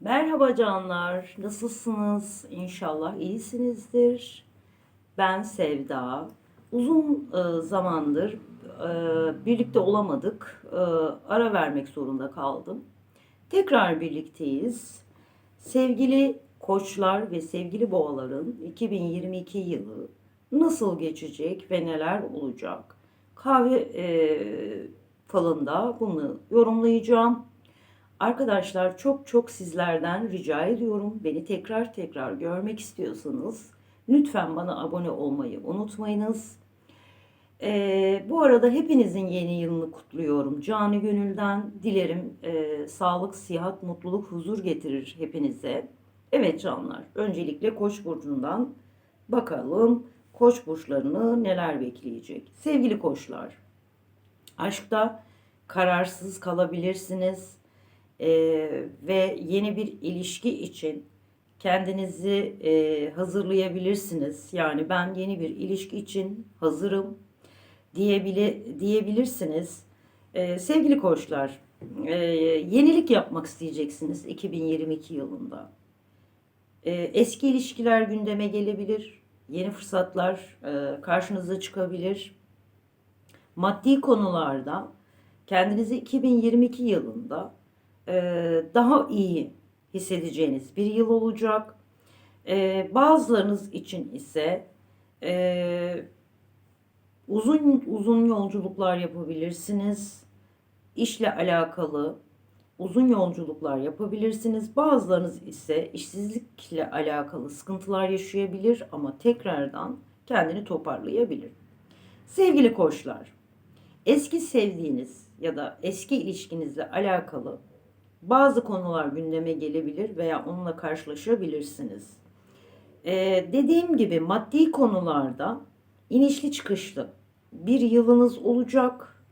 Merhaba canlar, nasılsınız? İnşallah iyisinizdir. Ben Sevda. Uzun e, zamandır e, birlikte olamadık. E, ara vermek zorunda kaldım. Tekrar birlikteyiz. Sevgili koçlar ve sevgili boğaların 2022 yılı nasıl geçecek ve neler olacak? Kahve e, falında bunu yorumlayacağım. Arkadaşlar çok çok sizlerden rica ediyorum. Beni tekrar tekrar görmek istiyorsanız lütfen bana abone olmayı unutmayınız. Ee, bu arada hepinizin yeni yılını kutluyorum. Canı gönülden dilerim e, sağlık, sihat, mutluluk, huzur getirir hepinize. Evet canlar, öncelikle Koç burcundan bakalım Koç burçlarını neler bekleyecek. Sevgili Koçlar, aşkta kararsız kalabilirsiniz Ee, ve yeni bir ilişki için kendinizi e, hazırlayabilirsiniz. Yani ben yeni bir ilişki için hazırım diyebile, diyebilirsiniz. Ee, sevgili koçlar, e, yenilik yapmak isteyeceksiniz 2022 yılında. Ee, eski ilişkiler gündeme gelebilir, yeni fırsatlar e, karşınıza çıkabilir. Maddi konularda kendinizi 2022 yılında e, daha iyi hissedeceğiniz bir yıl olacak. E, bazılarınız için ise e, uzun uzun yolculuklar yapabilirsiniz. İşle alakalı uzun yolculuklar yapabilirsiniz. Bazılarınız ise işsizlikle alakalı sıkıntılar yaşayabilir ama tekrardan kendini toparlayabilir. Sevgili koçlar, eski sevdiğiniz ya da eski ilişkinizle alakalı bazı konular gündeme gelebilir veya onunla karşılaşabilirsiniz. Ee, dediğim gibi maddi konularda inişli çıkışlı bir yılınız olacak.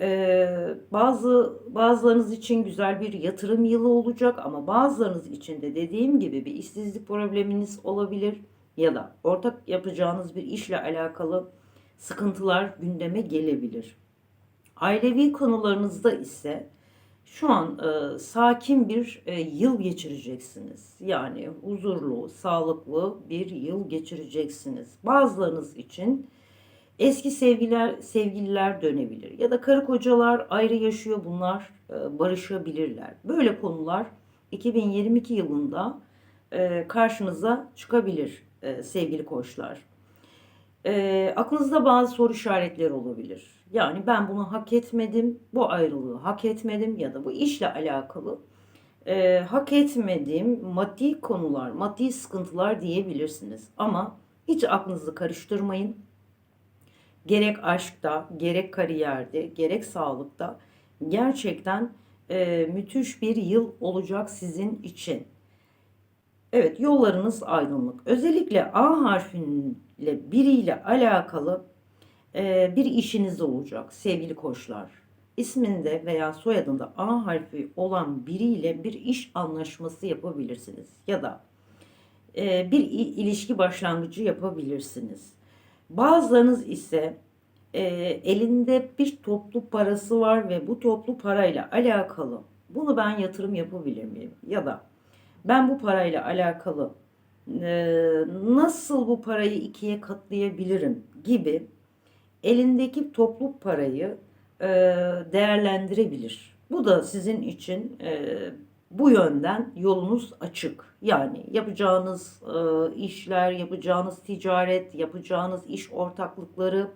Ee, bazı bazılarınız için güzel bir yatırım yılı olacak ama bazılarınız için de dediğim gibi bir işsizlik probleminiz olabilir ya da ortak yapacağınız bir işle alakalı sıkıntılar gündeme gelebilir. Ailevi konularınızda ise şu an e, sakin bir e, yıl geçireceksiniz. Yani huzurlu, sağlıklı bir yıl geçireceksiniz. Bazılarınız için eski sevgiler sevgililer dönebilir ya da karı kocalar ayrı yaşıyor bunlar e, barışabilirler. Böyle konular 2022 yılında e, karşınıza çıkabilir e, sevgili koçlar. E, aklınızda bazı soru işaretleri olabilir. Yani ben bunu hak etmedim, bu ayrılığı hak etmedim ya da bu işle alakalı e, hak etmediğim maddi konular, maddi sıkıntılar diyebilirsiniz. Ama hiç aklınızı karıştırmayın. Gerek aşkta, gerek kariyerde, gerek sağlıkta gerçekten e, müthiş bir yıl olacak sizin için. Evet yollarınız aydınlık. Özellikle A harfiyle biriyle alakalı e, bir işiniz olacak sevgili koçlar. İsminde veya soyadında A harfi olan biriyle bir iş anlaşması yapabilirsiniz. Ya da e, bir ilişki başlangıcı yapabilirsiniz. Bazılarınız ise e, elinde bir toplu parası var ve bu toplu parayla alakalı bunu ben yatırım yapabilir miyim? Ya da ben bu parayla alakalı nasıl bu parayı ikiye katlayabilirim gibi elindeki toplu parayı e, değerlendirebilir. Bu da sizin için e, bu yönden yolunuz açık. Yani yapacağınız e, işler, yapacağınız ticaret, yapacağınız iş ortaklıkları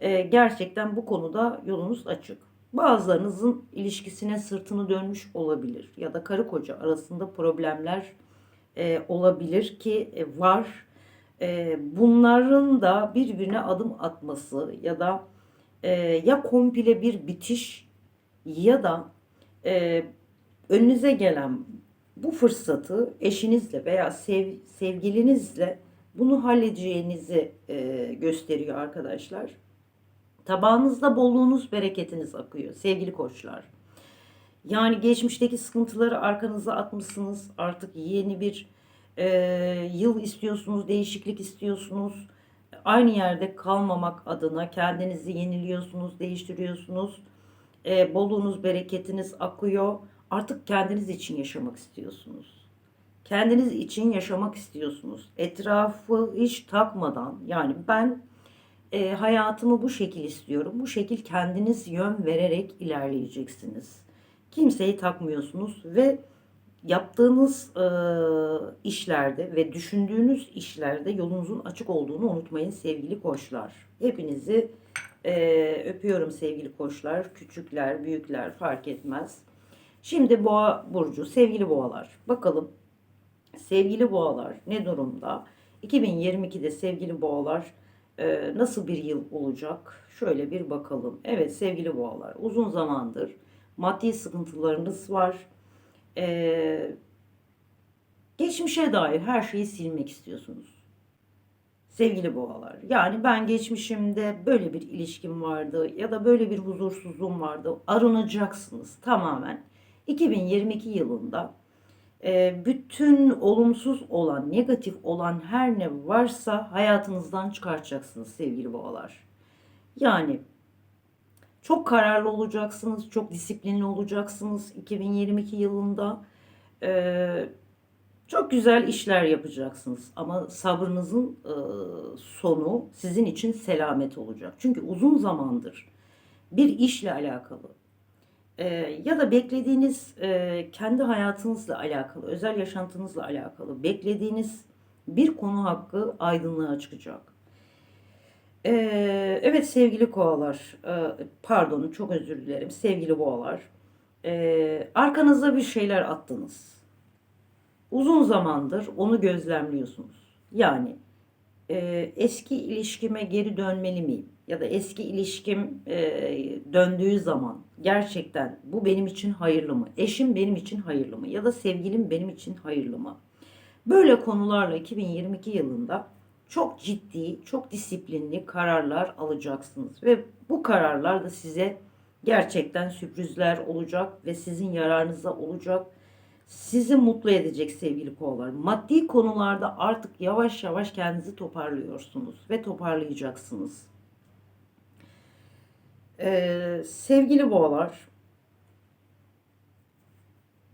e, gerçekten bu konuda yolunuz açık. Bazılarınızın ilişkisine sırtını dönmüş olabilir ya da karı koca arasında problemler e, olabilir ki e, var e, bunların da birbirine adım atması ya da e, ya komple bir bitiş ya da e, önünüze gelen bu fırsatı eşinizle veya sev, sevgilinizle bunu halledeceğinizi e, gösteriyor arkadaşlar. Tabağınızda bolluğunuz, bereketiniz akıyor sevgili koçlar. Yani geçmişteki sıkıntıları arkanıza atmışsınız. Artık yeni bir e, yıl istiyorsunuz, değişiklik istiyorsunuz. Aynı yerde kalmamak adına kendinizi yeniliyorsunuz, değiştiriyorsunuz. E, bolluğunuz, bereketiniz akıyor. Artık kendiniz için yaşamak istiyorsunuz. Kendiniz için yaşamak istiyorsunuz. Etrafı hiç takmadan yani ben e, hayatımı bu şekil istiyorum. Bu şekil kendiniz yön vererek ilerleyeceksiniz. Kimseyi takmıyorsunuz ve yaptığınız e, işlerde ve düşündüğünüz işlerde yolunuzun açık olduğunu unutmayın sevgili koçlar. Hepinizi e, öpüyorum sevgili koçlar. Küçükler, büyükler fark etmez. Şimdi boğa burcu, sevgili boğalar. Bakalım sevgili boğalar ne durumda? 2022'de sevgili boğalar e, nasıl bir yıl olacak? Şöyle bir bakalım. Evet sevgili boğalar uzun zamandır maddi sıkıntılarınız var. E, geçmişe dair her şeyi silmek istiyorsunuz. Sevgili boğalar. Yani ben geçmişimde böyle bir ilişkim vardı ya da böyle bir huzursuzluğum vardı. Arınacaksınız tamamen. 2022 yılında bütün olumsuz olan, negatif olan her ne varsa hayatınızdan çıkartacaksınız sevgili boğalar. Yani çok kararlı olacaksınız, çok disiplinli olacaksınız 2022 yılında. Ee, çok güzel işler yapacaksınız ama sabrınızın e, sonu sizin için selamet olacak. Çünkü uzun zamandır bir işle alakalı e, ya da beklediğiniz e, kendi hayatınızla alakalı, özel yaşantınızla alakalı beklediğiniz bir konu hakkı aydınlığa çıkacak. Ee, evet sevgili koalar, e, pardon çok özür dilerim sevgili boğalar. Ee, arkanızda bir şeyler attınız. Uzun zamandır onu gözlemliyorsunuz. Yani e, eski ilişkime geri dönmeli miyim? Ya da eski ilişkim e, döndüğü zaman gerçekten bu benim için hayırlı mı? Eşim benim için hayırlı mı? Ya da sevgilim benim için hayırlı mı? Böyle konularla 2022 yılında çok ciddi, çok disiplinli kararlar alacaksınız. Ve bu kararlar da size gerçekten sürprizler olacak ve sizin yararınıza olacak. Sizi mutlu edecek sevgili kovalar. Maddi konularda artık yavaş yavaş kendinizi toparlıyorsunuz ve toparlayacaksınız. Ee, sevgili boğalar,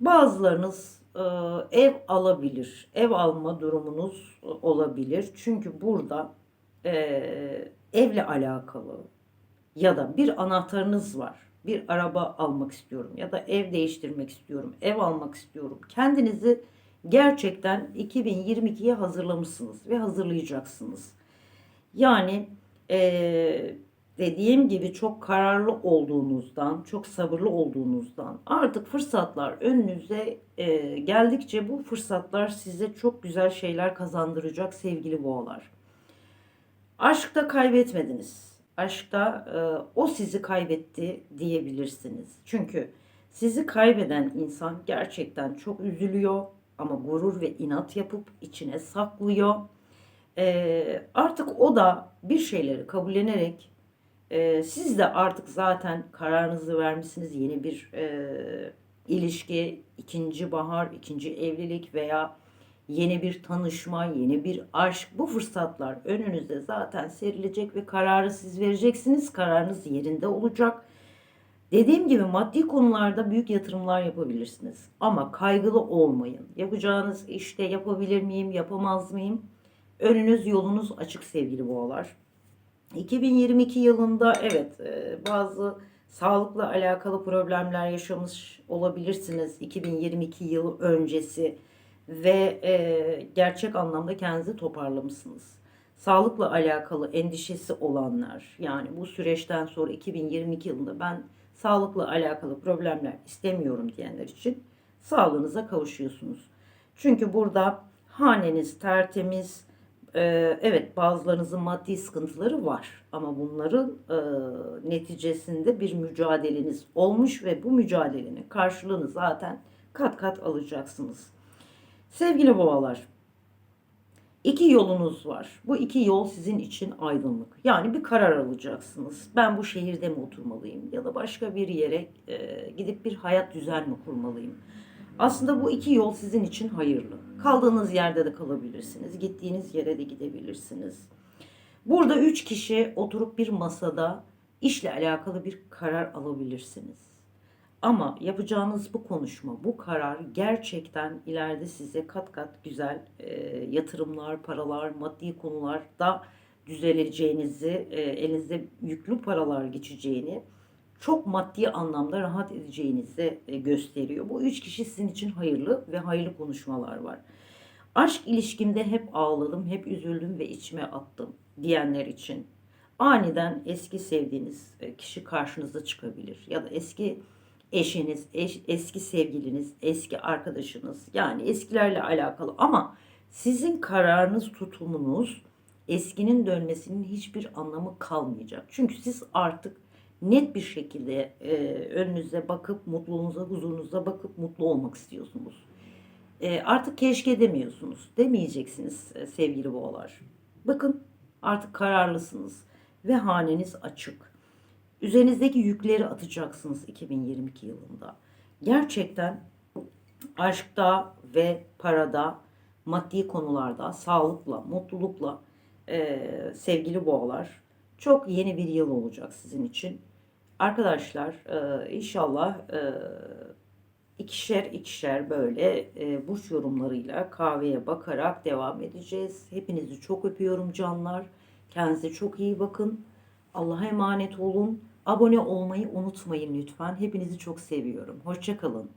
bazılarınız e, ev alabilir. Ev alma durumunuz olabilir. Çünkü burada e, evle alakalı ya da bir anahtarınız var. Bir araba almak istiyorum ya da ev değiştirmek istiyorum. Ev almak istiyorum. Kendinizi gerçekten 2022'ye hazırlamışsınız ve hazırlayacaksınız. Yani eee dediğim gibi çok kararlı olduğunuzdan, çok sabırlı olduğunuzdan artık fırsatlar önünüze e, geldikçe bu fırsatlar size çok güzel şeyler kazandıracak sevgili boğalar. Aşkta kaybetmediniz. Aşkta e, o sizi kaybetti diyebilirsiniz. Çünkü sizi kaybeden insan gerçekten çok üzülüyor ama gurur ve inat yapıp içine saklıyor. E, artık o da bir şeyleri kabullenerek e, siz de artık zaten kararınızı vermişsiniz. Yeni bir e, ilişki, ikinci bahar, ikinci evlilik veya yeni bir tanışma, yeni bir aşk. Bu fırsatlar önünüzde zaten serilecek ve kararı siz vereceksiniz. Kararınız yerinde olacak. Dediğim gibi maddi konularda büyük yatırımlar yapabilirsiniz. Ama kaygılı olmayın. Yapacağınız işte yapabilir miyim, yapamaz mıyım? Önünüz yolunuz açık sevgili boğalar. 2022 yılında evet e, bazı sağlıkla alakalı problemler yaşamış olabilirsiniz 2022 yılı öncesi ve e, gerçek anlamda kendinizi toparlamışsınız. Sağlıkla alakalı endişesi olanlar yani bu süreçten sonra 2022 yılında ben sağlıkla alakalı problemler istemiyorum diyenler için sağlığınıza kavuşuyorsunuz. Çünkü burada haneniz tertemiz, ee, evet bazılarınızın maddi sıkıntıları var ama bunların e, neticesinde bir mücadeleniz olmuş ve bu mücadelenin karşılığını zaten kat kat alacaksınız. Sevgili boğalar, iki yolunuz var. Bu iki yol sizin için aydınlık. Yani bir karar alacaksınız. Ben bu şehirde mi oturmalıyım ya da başka bir yere e, gidip bir hayat düzen mi kurmalıyım? Aslında bu iki yol sizin için hayırlı. Kaldığınız yerde de kalabilirsiniz. Gittiğiniz yere de gidebilirsiniz. Burada üç kişi oturup bir masada işle alakalı bir karar alabilirsiniz. Ama yapacağınız bu konuşma, bu karar gerçekten ileride size kat kat güzel e, yatırımlar, paralar, maddi konularda düzeleceğinizi, e, elinizde yüklü paralar geçeceğini, çok maddi anlamda rahat edeceğinizi e, gösteriyor. Bu üç kişi sizin için hayırlı ve hayırlı konuşmalar var. Aşk ilişkimde hep ağladım, hep üzüldüm ve içime attım diyenler için aniden eski sevdiğiniz e, kişi karşınıza çıkabilir. Ya da eski eşiniz, eş- eski sevgiliniz, eski arkadaşınız yani eskilerle alakalı ama sizin kararınız, tutumunuz eskinin dönmesinin hiçbir anlamı kalmayacak. Çünkü siz artık net bir şekilde e, önünüze bakıp mutluluğunuza, huzurunuza bakıp mutlu olmak istiyorsunuz. E, artık keşke demiyorsunuz. Demeyeceksiniz e, sevgili boğalar. Bakın artık kararlısınız ve haneniz açık. Üzerinizdeki yükleri atacaksınız 2022 yılında. Gerçekten aşkta ve parada, maddi konularda, sağlıkla, mutlulukla e, sevgili boğalar çok yeni bir yıl olacak sizin için. Arkadaşlar e, inşallah e, ikişer ikişer böyle e, burç yorumlarıyla kahveye bakarak devam edeceğiz. Hepinizi çok öpüyorum canlar. Kendinize çok iyi bakın. Allah'a emanet olun. Abone olmayı unutmayın lütfen. Hepinizi çok seviyorum. Hoşçakalın.